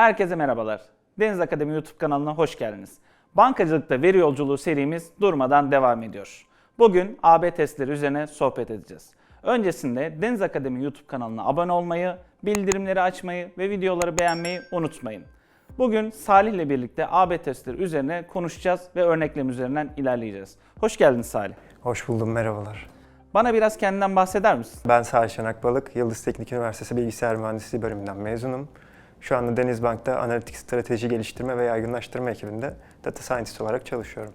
Herkese merhabalar. Deniz Akademi YouTube kanalına hoş geldiniz. Bankacılıkta veri yolculuğu serimiz durmadan devam ediyor. Bugün AB testleri üzerine sohbet edeceğiz. Öncesinde Deniz Akademi YouTube kanalına abone olmayı, bildirimleri açmayı ve videoları beğenmeyi unutmayın. Bugün Salih ile birlikte AB testleri üzerine konuşacağız ve örneklem üzerinden ilerleyeceğiz. Hoş geldin Salih. Hoş buldum, merhabalar. Bana biraz kendinden bahseder misin? Ben Salih Şanakbalık, Yıldız Teknik Üniversitesi Bilgisayar Mühendisliği bölümünden mezunum. Şu anda Denizbank'ta analitik strateji geliştirme ve yaygınlaştırma ekibinde data scientist olarak çalışıyorum.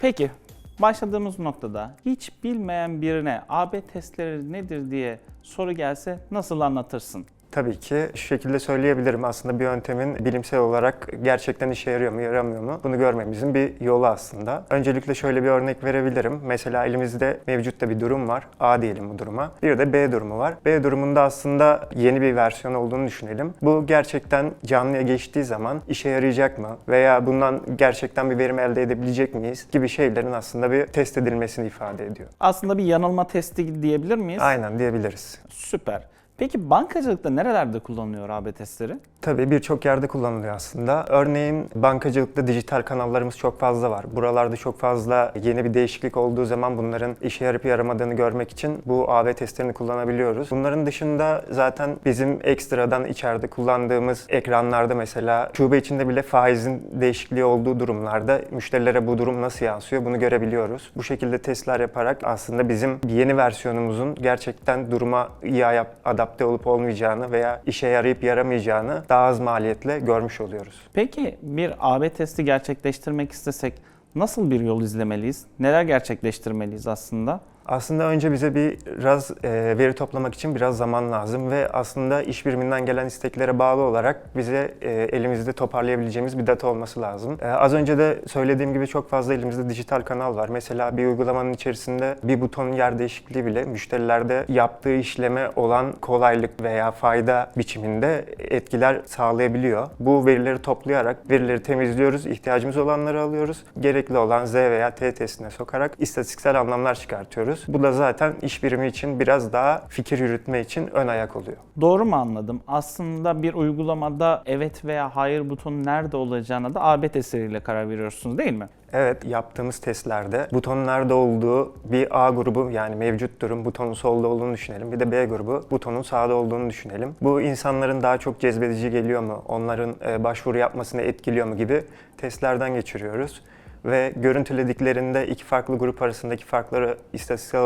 Peki, başladığımız noktada hiç bilmeyen birine AB testleri nedir diye soru gelse nasıl anlatırsın? Tabii ki şu şekilde söyleyebilirim. Aslında bir yöntemin bilimsel olarak gerçekten işe yarıyor mu, yaramıyor mu? Bunu görmemizin bir yolu aslında. Öncelikle şöyle bir örnek verebilirim. Mesela elimizde mevcutta bir durum var. A diyelim bu duruma. Bir de B durumu var. B durumunda aslında yeni bir versiyon olduğunu düşünelim. Bu gerçekten canlıya geçtiği zaman işe yarayacak mı? Veya bundan gerçekten bir verim elde edebilecek miyiz? Gibi şeylerin aslında bir test edilmesini ifade ediyor. Aslında bir yanılma testi diyebilir miyiz? Aynen diyebiliriz. Süper. Peki bankacılıkta nerelerde kullanılıyor AB testleri? Tabii birçok yerde kullanılıyor aslında. Örneğin bankacılıkta dijital kanallarımız çok fazla var. Buralarda çok fazla yeni bir değişiklik olduğu zaman bunların işe yarayıp yaramadığını görmek için bu AB testlerini kullanabiliyoruz. Bunların dışında zaten bizim ekstradan içeride kullandığımız ekranlarda mesela şube içinde bile faizin değişikliği olduğu durumlarda müşterilere bu durum nasıl yansıyor bunu görebiliyoruz. Bu şekilde testler yaparak aslında bizim yeni versiyonumuzun gerçekten duruma iyi ayap- adapte olup olmayacağını veya işe yarayıp yaramayacağını daha az maliyetle görmüş oluyoruz. Peki bir AB testi gerçekleştirmek istesek nasıl bir yol izlemeliyiz? Neler gerçekleştirmeliyiz aslında? Aslında önce bize biraz e, veri toplamak için biraz zaman lazım ve aslında iş biriminden gelen isteklere bağlı olarak bize e, elimizde toparlayabileceğimiz bir data olması lazım. E, az önce de söylediğim gibi çok fazla elimizde dijital kanal var. Mesela bir uygulamanın içerisinde bir butonun yer değişikliği bile müşterilerde yaptığı işleme olan kolaylık veya fayda biçiminde etkiler sağlayabiliyor. Bu verileri toplayarak verileri temizliyoruz, ihtiyacımız olanları alıyoruz. Gerekli olan Z veya T testine sokarak istatistiksel anlamlar çıkartıyoruz. Bu da zaten iş birimi için biraz daha fikir yürütme için ön ayak oluyor. Doğru mu anladım? Aslında bir uygulamada evet veya hayır butonu nerede olacağına da AB testleriyle karar veriyorsunuz değil mi? Evet, yaptığımız testlerde butonun nerede olduğu bir A grubu yani mevcut durum butonun solda olduğunu düşünelim. Bir de B grubu butonun sağda olduğunu düşünelim. Bu insanların daha çok cezbedici geliyor mu? Onların e, başvuru yapmasını etkiliyor mu gibi testlerden geçiriyoruz. Ve görüntülediklerinde iki farklı grup arasındaki farkları istatistiksel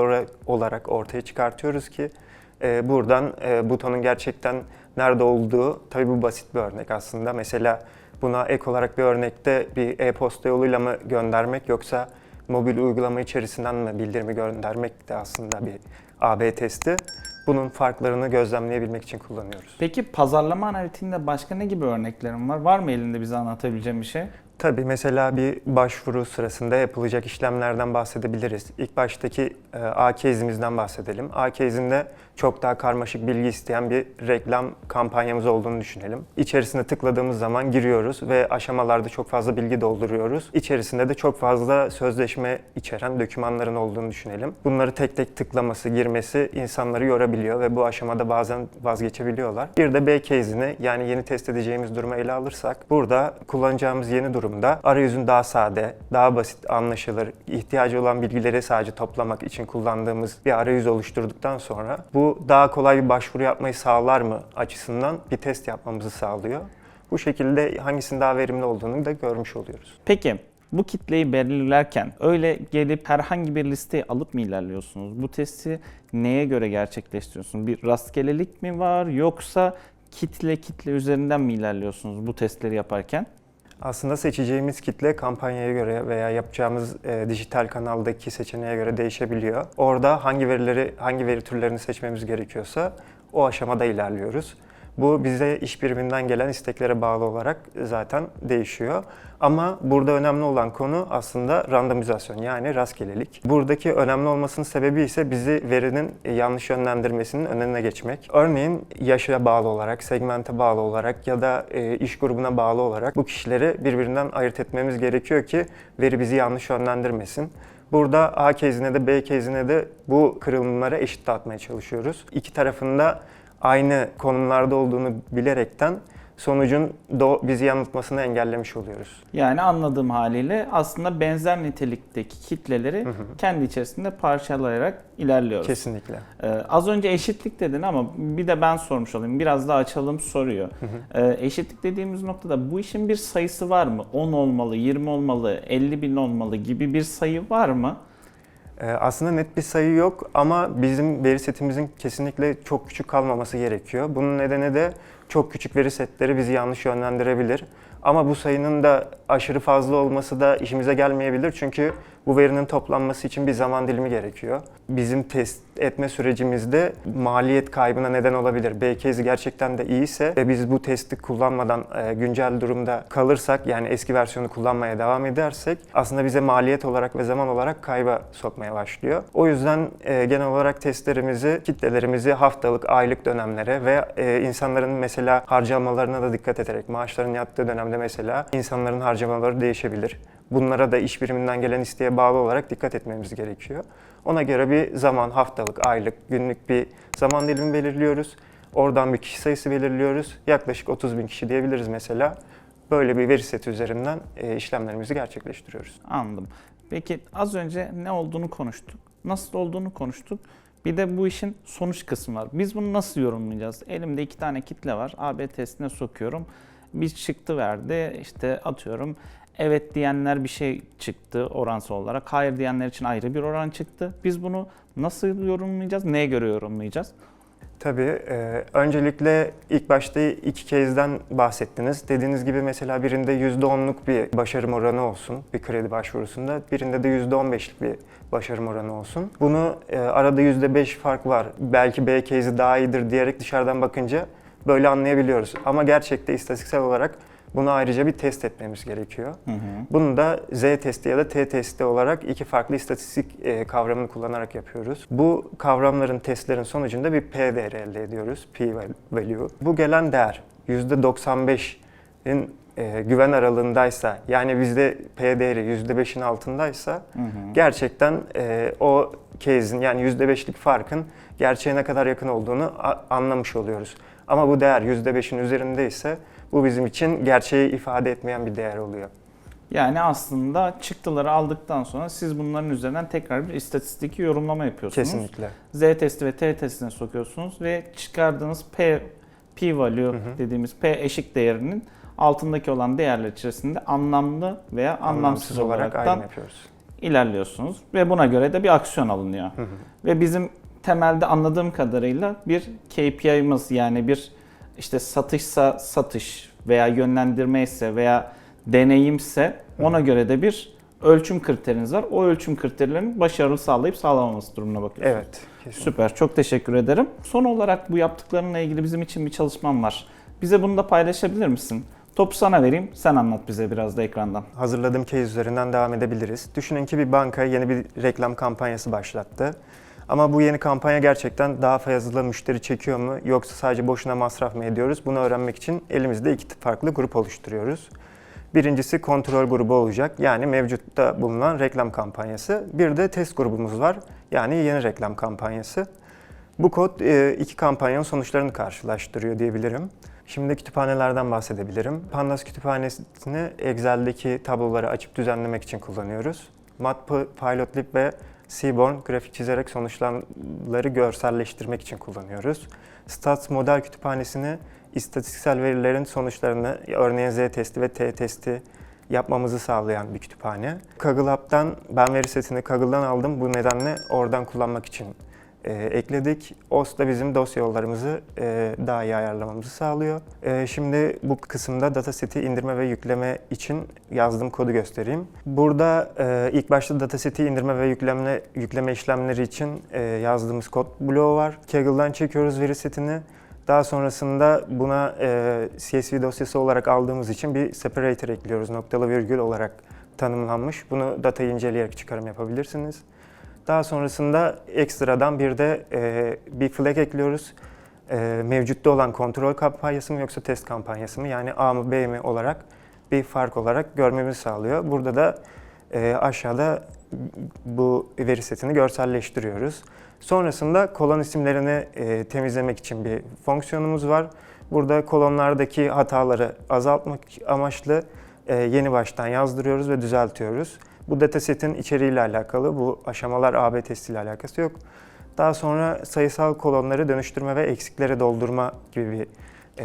olarak- ortaya çıkartıyoruz ki e, buradan e, butonun gerçekten nerede olduğu, tabii bu basit bir örnek aslında. Mesela buna ek olarak bir örnekte bir e-posta yoluyla mı göndermek yoksa mobil uygulama içerisinden mi bildirimi göndermek de aslında bir AB testi. Bunun farklarını gözlemleyebilmek için kullanıyoruz. Peki pazarlama analitiğinde başka ne gibi örneklerin var? Var mı elinde bize anlatabileceğin bir şey? Tabii mesela bir başvuru sırasında yapılacak işlemlerden bahsedebiliriz. İlk baştaki e, A case'imizden bahsedelim. A case'inde çok daha karmaşık bilgi isteyen bir reklam kampanyamız olduğunu düşünelim. İçerisine tıkladığımız zaman giriyoruz ve aşamalarda çok fazla bilgi dolduruyoruz. İçerisinde de çok fazla sözleşme içeren dokümanların olduğunu düşünelim. Bunları tek tek tıklaması, girmesi insanları yorabiliyor ve bu aşamada bazen vazgeçebiliyorlar. Bir de B case'ini yani yeni test edeceğimiz durumu ele alırsak burada kullanacağımız yeni durumda arayüzün daha sade, daha basit, anlaşılır, ihtiyacı olan bilgileri sadece toplamak için kullandığımız bir arayüz oluşturduktan sonra bu daha kolay bir başvuru yapmayı sağlar mı açısından bir test yapmamızı sağlıyor. Bu şekilde hangisinin daha verimli olduğunu da görmüş oluyoruz. Peki bu kitleyi belirlerken öyle gelip herhangi bir listeyi alıp mı ilerliyorsunuz? Bu testi neye göre gerçekleştiriyorsunuz? Bir rastgelelik mi var yoksa kitle kitle üzerinden mi ilerliyorsunuz bu testleri yaparken? Aslında seçeceğimiz kitle kampanyaya göre veya yapacağımız e, dijital kanaldaki seçeneğe göre değişebiliyor. Orada hangi verileri, hangi veri türlerini seçmemiz gerekiyorsa o aşamada ilerliyoruz. Bu bize iş biriminden gelen isteklere bağlı olarak zaten değişiyor. Ama burada önemli olan konu aslında randomizasyon yani rastgelelik. Buradaki önemli olmasının sebebi ise bizi verinin yanlış yönlendirmesinin önüne geçmek. Örneğin yaşa bağlı olarak, segmente bağlı olarak ya da e, iş grubuna bağlı olarak bu kişileri birbirinden ayırt etmemiz gerekiyor ki veri bizi yanlış yönlendirmesin. Burada A case'ine de B case'ine de bu kırılımlara eşit dağıtmaya çalışıyoruz. İki tarafında aynı konumlarda olduğunu bilerekten sonucun do- bizi yanıltmasını engellemiş oluyoruz. Yani anladığım haliyle aslında benzer nitelikteki kitleleri kendi içerisinde parçalayarak ilerliyoruz. Kesinlikle. Ee, az önce eşitlik dedin ama bir de ben sormuş olayım. Biraz daha açalım soruyor. Ee, eşitlik dediğimiz noktada bu işin bir sayısı var mı? 10 olmalı, 20 olmalı, 50 bin olmalı gibi bir sayı var mı? Ee, Aslında net bir sayı yok ama bizim veri setimizin kesinlikle çok küçük kalmaması gerekiyor. Bunun nedeni de çok küçük veri setleri bizi yanlış yönlendirebilir. Ama bu sayının da aşırı fazla olması da işimize gelmeyebilir çünkü bu verinin toplanması için bir zaman dilimi gerekiyor. Bizim test etme sürecimizde maliyet kaybına neden olabilir. B case gerçekten de iyiyse ve biz bu testi kullanmadan e, güncel durumda kalırsak yani eski versiyonu kullanmaya devam edersek aslında bize maliyet olarak ve zaman olarak kayba sokmaya başlıyor. O yüzden e, genel olarak testlerimizi, kitlelerimizi haftalık, aylık dönemlere ve e, insanların mesela harcamalarına da dikkat ederek maaşların yattığı dönemde mesela insanların harcamaları değişebilir. Bunlara da iş biriminden gelen isteğe bağlı olarak dikkat etmemiz gerekiyor. Ona göre bir zaman, haftalık, aylık, günlük bir zaman dilimi belirliyoruz. Oradan bir kişi sayısı belirliyoruz. Yaklaşık 30 bin kişi diyebiliriz mesela. Böyle bir veri seti üzerinden e, işlemlerimizi gerçekleştiriyoruz. Anladım. Peki az önce ne olduğunu konuştuk. Nasıl olduğunu konuştuk. Bir de bu işin sonuç kısmı var. Biz bunu nasıl yorumlayacağız? Elimde iki tane kitle var. AB testine sokuyorum. Bir çıktı verdi. İşte atıyorum. Evet diyenler bir şey çıktı oransal olarak. Hayır diyenler için ayrı bir oran çıktı. Biz bunu nasıl yorumlayacağız? Neye göre yorumlayacağız? Tabii. e, öncelikle ilk başta iki case'den bahsettiniz. Dediğiniz gibi mesela birinde %10'luk bir başarım oranı olsun bir kredi başvurusunda. Birinde de %15'lik bir başarım oranı olsun. Bunu e, arada %5 fark var. Belki B case'i daha iyidir diyerek dışarıdan bakınca böyle anlayabiliyoruz. Ama gerçekte istatistiksel olarak bunu ayrıca bir test etmemiz gerekiyor. Bunu da Z testi ya da T testi olarak iki farklı istatistik e, kavramını kullanarak yapıyoruz. Bu kavramların, testlerin sonucunda bir P değeri elde ediyoruz. P value. Bu gelen değer %95'in e, güven aralığındaysa yani bizde P değeri %5'in altındaysa gerçekten e, o case'in yani %5'lik farkın gerçeğe ne kadar yakın olduğunu anlamış oluyoruz. Ama bu değer %5'in üzerindeyse bu bizim için gerçeği ifade etmeyen bir değer oluyor. Yani aslında çıktıları aldıktan sonra siz bunların üzerinden tekrar bir istatistik yorumlama yapıyorsunuz. Kesinlikle. Z testi ve T testine sokuyorsunuz ve çıkardığınız P, P value dediğimiz P eşik değerinin altındaki olan değerler içerisinde anlamlı veya anlamsız, olarak olaraktan ayrım yapıyoruz. ilerliyorsunuz ve buna göre de bir aksiyon alınıyor. Ve bizim temelde anladığım kadarıyla bir KPI'miz yani bir işte satışsa satış veya yönlendirme ise veya deneyimse ona göre de bir ölçüm kriteriniz var. O ölçüm kriterlerinin başarılı sağlayıp sağlamaması durumuna bakıyorsunuz. Evet. Kesinlikle. Süper, çok teşekkür ederim. Son olarak bu yaptıklarınla ilgili bizim için bir çalışmam var. Bize bunu da paylaşabilir misin? Topu sana vereyim, sen anlat bize biraz da ekrandan. Hazırladığım case üzerinden devam edebiliriz. Düşünün ki bir banka yeni bir reklam kampanyası başlattı. Ama bu yeni kampanya gerçekten daha fazla müşteri çekiyor mu yoksa sadece boşuna masraf mı ediyoruz? Bunu öğrenmek için elimizde iki farklı grup oluşturuyoruz. Birincisi kontrol grubu olacak. Yani mevcutta bulunan reklam kampanyası. Bir de test grubumuz var. Yani yeni reklam kampanyası. Bu kod e, iki kampanyanın sonuçlarını karşılaştırıyor diyebilirim. Şimdi kütüphanelerden bahsedebilirim. Pandas kütüphanesini Excel'deki tabloları açıp düzenlemek için kullanıyoruz. Matplotlib ve Seaborn grafik çizerek sonuçları görselleştirmek için kullanıyoruz. Stats model kütüphanesini istatistiksel verilerin sonuçlarını örneğin Z testi ve T testi yapmamızı sağlayan bir kütüphane. Kaggle App'tan ben veri setini Kaggle'dan aldım. Bu nedenle oradan kullanmak için e, ekledik. OS da bizim dosya yollarımızı e, daha iyi ayarlamamızı sağlıyor. E, şimdi bu kısımda dataseti indirme ve yükleme için yazdığım kodu göstereyim. Burada e, ilk başta dataseti indirme ve yükleme, yükleme işlemleri için e, yazdığımız kod bloğu var. Kaggle'dan çekiyoruz veri setini. Daha sonrasında buna e, CSV dosyası olarak aldığımız için bir separator ekliyoruz. Noktalı virgül olarak tanımlanmış. Bunu datayı inceleyerek çıkarım yapabilirsiniz. Daha sonrasında ekstradan bir de e, bir flag ekliyoruz. E, mevcutta olan kontrol kampanyası mı yoksa test kampanyası mı yani A mı B mi olarak bir fark olarak görmemizi sağlıyor. Burada da e, aşağıda bu veri setini görselleştiriyoruz. Sonrasında kolon isimlerini e, temizlemek için bir fonksiyonumuz var. Burada kolonlardaki hataları azaltmak amaçlı e, yeni baştan yazdırıyoruz ve düzeltiyoruz. Bu datasetin içeriğiyle alakalı, bu aşamalar AB testiyle alakası yok. Daha sonra sayısal kolonları dönüştürme ve eksikleri doldurma gibi bir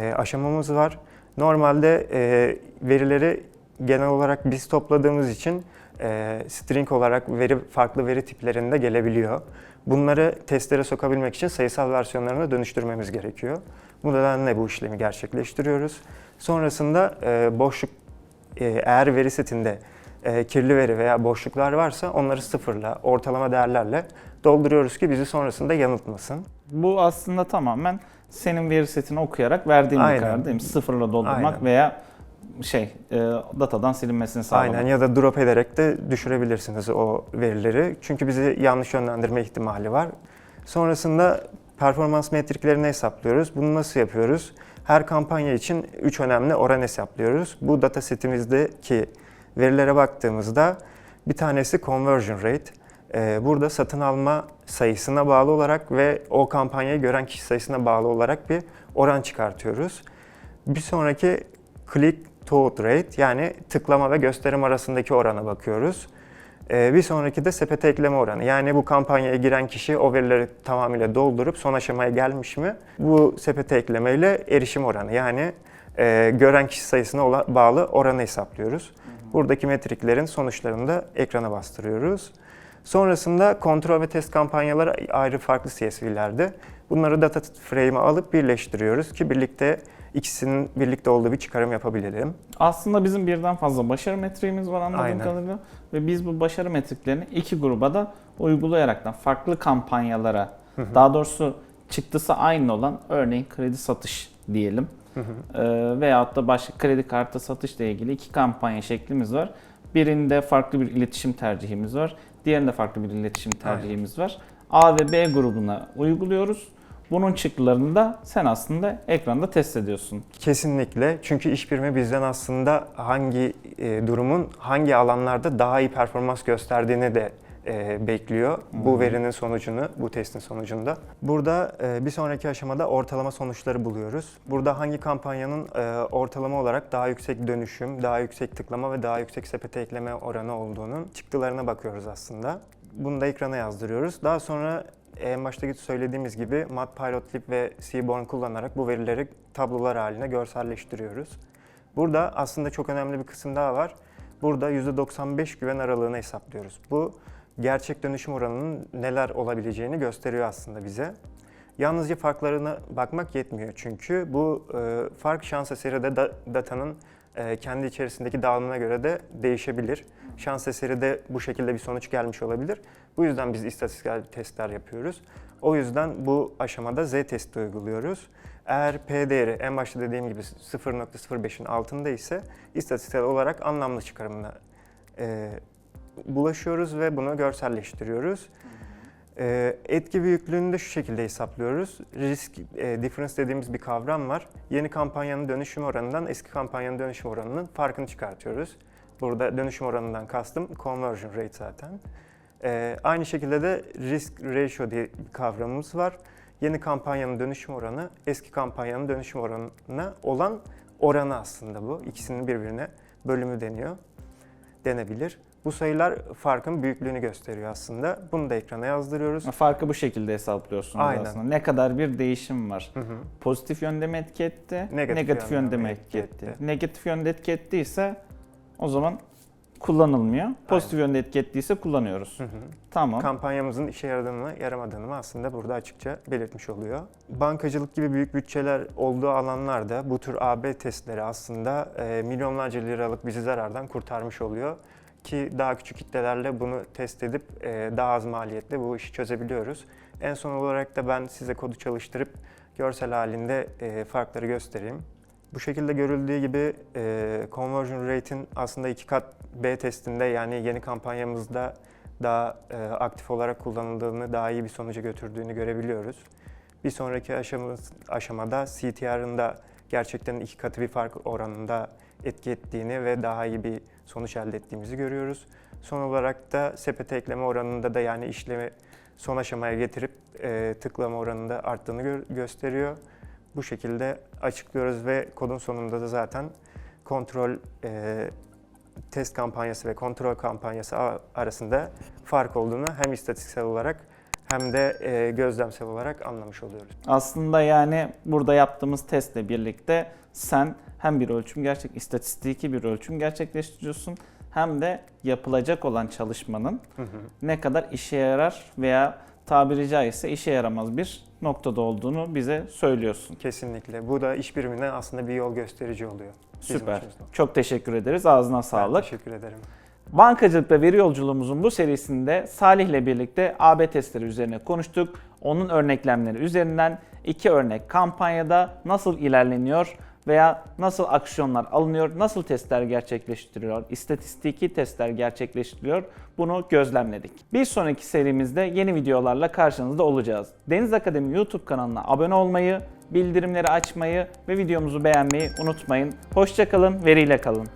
e, aşamamız var. Normalde e, verileri genel olarak biz topladığımız için e, string olarak veri farklı veri tiplerinde gelebiliyor. Bunları testlere sokabilmek için sayısal versiyonlarına dönüştürmemiz gerekiyor. Bu nedenle bu işlemi gerçekleştiriyoruz. Sonrasında e, boşluk e, eğer veri setinde e, kirli veri veya boşluklar varsa onları sıfırla, ortalama değerlerle dolduruyoruz ki bizi sonrasında yanıltmasın. Bu aslında tamamen senin veri setini okuyarak verdiğin bir Aynen. karar değil mi? Sıfırla doldurmak Aynen. veya şey e, datadan silinmesini sağlamak. Aynen ya da drop ederek de düşürebilirsiniz o verileri. Çünkü bizi yanlış yönlendirme ihtimali var. Sonrasında performans metriklerini hesaplıyoruz. Bunu nasıl yapıyoruz? Her kampanya için 3 önemli oran hesaplıyoruz. Bu data setimizdeki verilere baktığımızda bir tanesi conversion rate. Ee, Burada satın alma sayısına bağlı olarak ve o kampanyayı gören kişi sayısına bağlı olarak bir oran çıkartıyoruz. Bir sonraki click through rate yani tıklama ve gösterim arasındaki orana bakıyoruz. Ee, bir sonraki de sepete ekleme oranı. Yani bu kampanyaya giren kişi o verileri tamamıyla doldurup son aşamaya gelmiş mi? Bu sepete eklemeyle erişim oranı. Yani e, gören kişi sayısına bağlı oranı hesaplıyoruz. Buradaki metriklerin sonuçlarını da ekrana bastırıyoruz. Sonrasında kontrol ve test kampanyaları ayrı farklı CSV'lerde. Bunları data frame'e alıp birleştiriyoruz ki birlikte ikisinin birlikte olduğu bir çıkarım yapabilelim. Aslında bizim birden fazla başarı metriğimiz var anladığım Aynen. kadarıyla. Ve biz bu başarı metriklerini iki gruba da uygulayaraktan farklı kampanyalara, daha doğrusu çıktısı aynı olan örneğin kredi satış diyelim. Ee, veyahut da başka kredi kartı satışla ilgili iki kampanya şeklimiz var. Birinde farklı bir iletişim tercihimiz var. Diğerinde farklı bir iletişim tercihimiz var. A ve B grubuna uyguluyoruz. Bunun çıktılarını da sen aslında ekranda test ediyorsun. Kesinlikle. Çünkü iş birimi bizden aslında hangi e, durumun hangi alanlarda daha iyi performans gösterdiğini de e, bekliyor. Bu verinin sonucunu, bu testin sonucunda. Burada e, bir sonraki aşamada ortalama sonuçları buluyoruz. Burada hangi kampanyanın e, ortalama olarak daha yüksek dönüşüm, daha yüksek tıklama ve daha yüksek sepete ekleme oranı olduğunun çıktılarına bakıyoruz aslında. Bunu da ekrana yazdırıyoruz. Daha sonra en başta söylediğimiz gibi Matplotlib ve Seaborn kullanarak bu verileri tablolar haline görselleştiriyoruz. Burada aslında çok önemli bir kısım daha var. Burada %95 güven aralığını hesaplıyoruz. Bu gerçek dönüşüm oranının neler olabileceğini gösteriyor aslında bize. Yalnızca farklarına bakmak yetmiyor çünkü bu e, fark şans eseri de da- datanın e, kendi içerisindeki dağılımına göre de değişebilir. Şans eseri de bu şekilde bir sonuç gelmiş olabilir. Bu yüzden biz istatistiksel testler yapıyoruz. O yüzden bu aşamada Z testi uyguluyoruz. Eğer P değeri en başta dediğim gibi 0.05'in altında ise istatistiksel olarak anlamlı çıkarımına e, bulaşıyoruz ve bunu görselleştiriyoruz. Ee, Etki büyüklüğünü de şu şekilde hesaplıyoruz. Risk e, difference dediğimiz bir kavram var. Yeni kampanyanın dönüşüm oranından eski kampanyanın dönüşüm oranının farkını çıkartıyoruz. Burada dönüşüm oranından kastım conversion rate zaten. Ee, aynı şekilde de risk ratio diye bir kavramımız var. Yeni kampanyanın dönüşüm oranı eski kampanyanın dönüşüm oranına olan oranı aslında bu. İkisinin birbirine bölümü deniyor denebilir. Bu sayılar farkın büyüklüğünü gösteriyor aslında. Bunu da ekrana yazdırıyoruz. Farkı bu şekilde hesaplıyorsunuz Aynen. aslında. Ne kadar bir değişim var. Hı hı. Pozitif yönde mi etki etti? Negatif Negatif, yönde yönde mi etki etti? etti? Negatif yönde etki ettiyse o zaman kullanılmıyor. Pozitif yönde etki ettiyse kullanıyoruz. Hı hı. Tamam. Kampanyamızın işe yaradığını mı yaramadığını mı aslında burada açıkça belirtmiş oluyor. Bankacılık gibi büyük bütçeler olduğu alanlarda bu tür AB testleri aslında e, milyonlarca liralık bizi zarardan kurtarmış oluyor. Ki daha küçük kitlelerle bunu test edip e, daha az maliyetle bu işi çözebiliyoruz. En son olarak da ben size kodu çalıştırıp görsel halinde e, farkları göstereyim. Bu şekilde görüldüğü gibi e, conversion rate'in aslında iki kat B testinde yani yeni kampanyamızda daha e, aktif olarak kullanıldığını, daha iyi bir sonuca götürdüğünü görebiliyoruz. Bir sonraki aşamamız, aşamada CTR'ın da gerçekten iki katı bir fark oranında etki ettiğini ve daha iyi bir sonuç elde ettiğimizi görüyoruz. Son olarak da sepete ekleme oranında da yani işlemi son aşamaya getirip e, tıklama oranında arttığını gö- gösteriyor. Bu şekilde açıklıyoruz ve kodun sonunda da zaten kontrol e, test kampanyası ve kontrol kampanyası arasında fark olduğunu hem istatistiksel olarak hem de e, gözlemsel olarak anlamış oluyoruz. Aslında yani burada yaptığımız testle birlikte sen hem bir ölçüm gerçek istatistiki bir ölçüm gerçekleştiriyorsun hem de yapılacak olan çalışmanın Hı hı. ne kadar işe yarar veya tabiri caizse işe yaramaz bir noktada olduğunu bize söylüyorsun. Kesinlikle. Bu da iş birimine aslında bir yol gösterici oluyor. Süper. Çok teşekkür ederiz. Ağzına Ben sağlık. teşekkür ederim. Bankacılıkta veri yolculuğumuzun bu serisinde Salih ile birlikte AB testleri üzerine konuştuk. Onun örneklemleri üzerinden iki örnek kampanyada nasıl ilerleniyor veya nasıl aksiyonlar alınıyor, nasıl testler gerçekleştiriliyor, istatistiki testler gerçekleştiriliyor bunu gözlemledik. Bir sonraki serimizde yeni videolarla karşınızda olacağız. Deniz Akademi YouTube kanalına abone olmayı, bildirimleri açmayı ve videomuzu beğenmeyi unutmayın. Hoşçakalın, veriyle kalın.